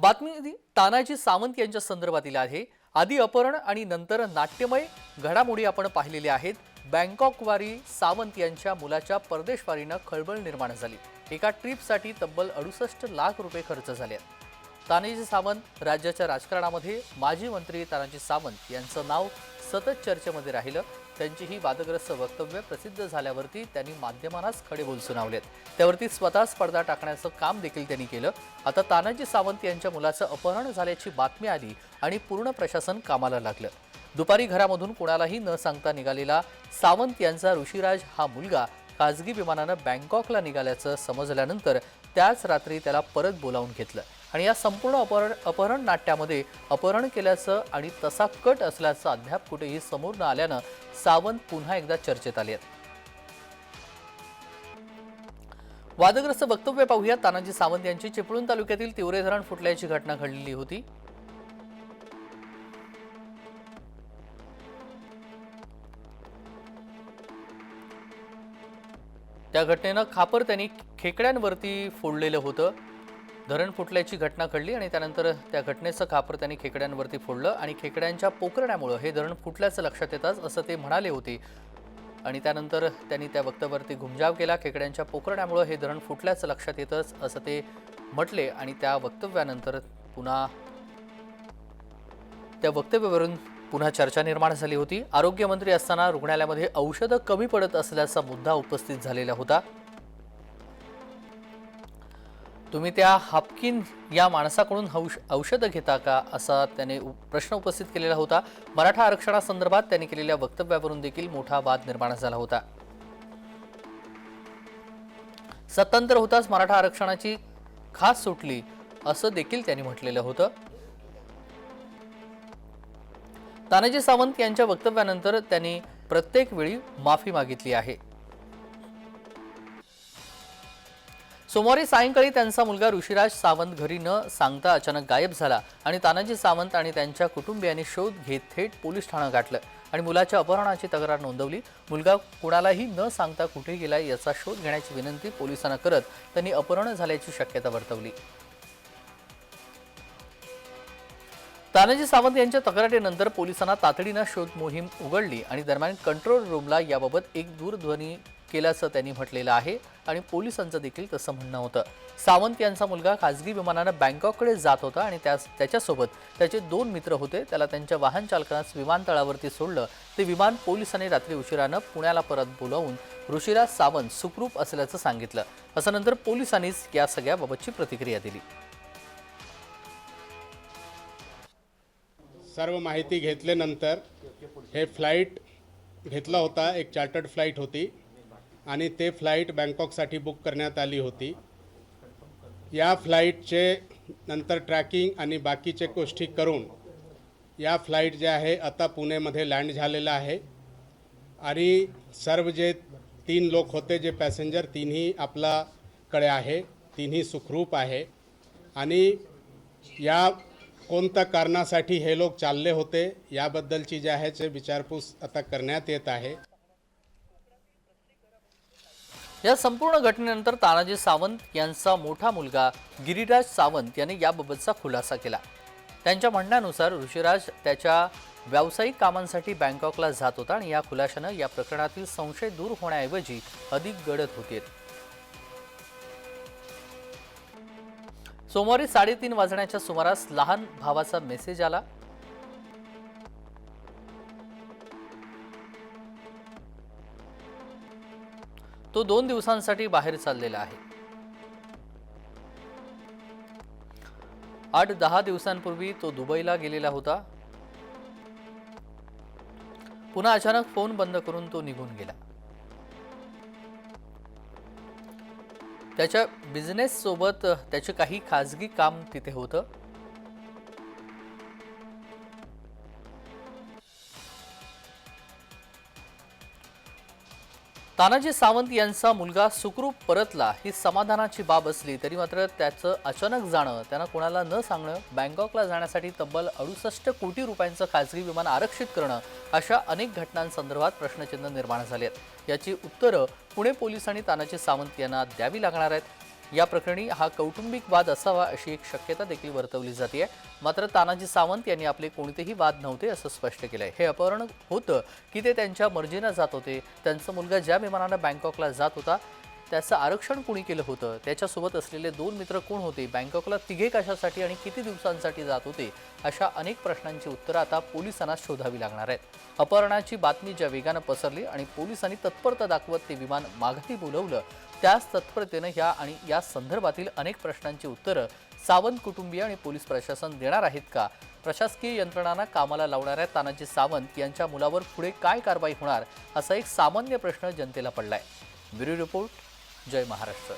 बातमी तानाजी सावंत यांच्या संदर्भातील आहे. आधी अपहरण आणि नंतर नाट्यमय घडामोडी आपण पाहिलेल्या आहेत. बँकॉकवारी सावंत यांच्या मुलाच्या परदेशवारीनं खळबळ निर्माण झाली. एका ट्रिपसाठी तब्बल अडुसष्ट लाख रुपये खर्च झाले तानाजी सावंत राज्याच्या राजकारणामध्ये माजी मंत्री तानाजी सावंत यांचं नाव सतत चर्चेमध्ये राहिलं त्यांची ही वादग्रस्त वक्तव्य प्रसिद्ध झाल्यावरती त्यांनी माध्यमांनाच खडे बोल सुनावलेत त्यावरती स्वतःच पडदा टाकण्याचं काम देखील त्यांनी केलं. आता तानाजी सावंत यांच्या मुलाचं अपहरण झाल्याची बातमी आली आणि पूर्ण प्रशासन कामाला लागलं. दुपारी घरामधून कोणालाही न सांगता निघालेला सावंत यांचा ऋषीराज हा मुलगा खाजगी विमानानं बँकॉकला निघाल्याचं समजल्यानंतर त्याच रात्री त्याला परत बोलावून घेतलं. आणि या संपूर्ण अपहरण अपहरण नाट्यामध्ये अपहरण केल्याचं आणि तसा कट असल्याचं अद्याप कुठेही समोर न आल्यानं सावंत पुन्हा एकदा चर्चेत आले आहेत. वादग्रस्त वक्तव्य पाहूया तानाजी सावंत यांची चिपळूण तालुक्यातील तिवरे धरण फुटल्याची घटना घडलेली होती. त्या घटनेनं खापर त्यांनी खेकड्यांवरती फोडलेलं होतं. धरण फुटल्याची घटना घडली आणि त्यानंतर त्या घटनेचं खापर त्यांनी खेकड्यांवरती फोडलं आणि खेकड्यांच्या पोकरण्यामुळं हे धरण फुटल्याचं लक्षात येताच असं ते म्हणाले होते. आणि त्यानंतर त्यांनी त्या वक्तव्यावरती घुमजाव केला. खेकड्यांच्या पोकरण्यामुळं हे धरण फुटल्याचं लक्षात येतच असं ते म्हटले आणि त्या वक्तव्यानंतर पुन्हा त्या वक्तव्यावरून पुन्हा चर्चा निर्माण झाली होती. आरोग्यमंत्री असताना रुग्णालयामध्ये औषधं कमी पडत असल्याचा मुद्दा उपस्थित झालेला होता. तुम्ही त्या हापकिन या माणसाकडून औष औषधं घेता का? असा त्याने प्रश्न उपस्थित केलेला होता. मराठा आरक्षणासंदर्भात त्यांनी केलेल्या वक्तव्यावरून देखील मोठा वाद निर्माण झाला होता. सत्तांतर होताच मराठा आरक्षणाची खास सुटली असं देखील त्यांनी म्हटलेलं होतं. तानाजी सावंत यांच्या वक्तव्यानंतर त्यांनी प्रत्येक वेळी माफी मागितली आहे. सोमवारी सायंकाळी त्यांचा मुलगा ऋषिराज सावंत घरी न सांगता अचानक गायब झाला आणि तानाजी सावंत आणि त्यांच्या कुटुंबियांनी शोध घेत थेट पोलीस ठाणं गाठलं आणि मुलाच्या अपहरणाची तक्रार नोंदवली. मुलगा कुणालाही न सांगता कुठे गेला याचा शोध घेण्याची विनंती पोलिसांना करत त्यांनी अपहरण झाल्याची शक्यता वर्तवली. तानाजी सावंत यांच्या तक्रारीनंतर पोलिसांना तातडीनं शोध मोहीम उघडली आणि दरम्यान कंट्रोल रूमला याबाबत एक दूरध्वनी केल्याचं त्यांनी म्हटलेलं आहे आणि पोलिसांचं देखील तसं म्हणणं होतं. सावंत यांचा मुलगा खाजगी विमानानं बँकॉककडे जात होता आणि त्यास त्याच्यासोबत त्याचे दोन मित्र होते. त्याला त्यांच्या वाहन चालकास विमानतळावरती सोडलं. ते विमान पोलिसांनी रात्री उशिरानं पुण्याला परत बोलावून ऋषिराज सावंत सुखरूप असल्याचं सांगितलं. असं नंतर पोलिसांनीच या सगळ्याबाबतची प्रतिक्रिया दिली. सर्व माहिती घेतल्यानंतर हे फ्लाईट घेतला होता. एक चार्टर्ड फ्लाईट होती. आणि ते फ्लाईट बँकॉकसाठी बुक करण्यात आली होती. या फ्लाईटचे नंतर ट्रॅकिंग आणि बाकीचे गोष्टी करून या फ्लाईट जे आहे आता पुणेमध्ये लँड झालेला आहे. आणि सर्व जे तीन लोक होते जे पॅसेंजर तिन्ही आपल्याकडे आहे तिन्ही सुखरूप आहे. आणि या कोणत्या कारणासाठी हे लोक चालले होते याबद्दलची जे आहे ते विचारपूस आता करण्यात येत आहे. या संपूर्ण घटनेनंतर तानाजी सावंत यांचा मोठा मुलगा गिरिराज सावंत यांनी याबाबतचा खुलासा केला. त्यांच्या म्हणण्यानुसार ऋषिराज त्याच्या व्यावसायिक कामांसाठी बँकॉकला जात होता आणि या खुलाशानं या प्रकरणातील संशय दूर होण्याऐवजी अधिक गडद होते सोमवारी साडेतीन वाजण्याच्या सुमारास लहान भावाचा मेसेज आला. तो दोन दिवसांसाठी बाहेर चाललेला आहे. आठ दहा दिवसांपूर्वी तो दुबईला गेलेला होता. पुन्हा अचानक फोन बंद करून तो निघून गेला. त्याच्या बिझनेस सोबत त्याचे काही खाजगी काम तिथे होतं. तानाजी सावंत यांचा मुलगा सुखरूप परतला ही समाधानाची बाब असली तरी मात्र त्याचं अचानक जाणं त्यांना कोणाला न सांगणं बँकॉकला जाण्यासाठी तब्बल अडुसष्ट कोटी रुपयांचं खाजगी विमान आरक्षित करणं अशा अनेक घटनांसंदर्भात प्रश्नचिन्ह निर्माण झाले आहेत याची उत्तरं पुणे पोलीस आणि तानाजी सावंत यांना द्यावी लागणार आहेत. या प्रकरणी हा कौटुंबिक वाद असावा अशी एक शक्यता देखील वर्तवली जाते मात्र तानाजी सावंत यांनी आपले कोणतेही वाद नव्हते असं स्पष्ट केलंय. हे अपहरण होतं की ते त्यांच्या मर्जीनं जात होते. त्यांचा मुलगा ज्या विमानानं बँकॉकला जात होता त्याचं आरक्षण कुणी केलं होतं? त्याच्यासोबत असलेले दोन मित्र कोण होते? बँकॉकला तिघे कशासाठी आणि किती दिवसांसाठी जात होते? अशा अनेक प्रश्नांची उत्तरं आता पोलिसांना शोधावी लागणार आहेत. अपहरणाची बातमी ज्या वेगानं पसरली आणि पोलिसांनी तत्परता दाखवत ते विमान माघारी बोलवलं त्याच तत्परतेनं ह्या आणि या संदर्भातील अनेक प्रश्नांची उत्तरं सावंत कुटुंबीय आणि पोलीस प्रशासन देणार आहेत का? प्रशासकीय यंत्रणांना कामाला लावणाऱ्या तानाजी सावंत यांच्या मुलावर पुढे काय कारवाई होणार? असा एक सामान्य प्रश्न जनतेला पडलाय. ब्युरो रिपोर्ट जय महाराष्ट्र.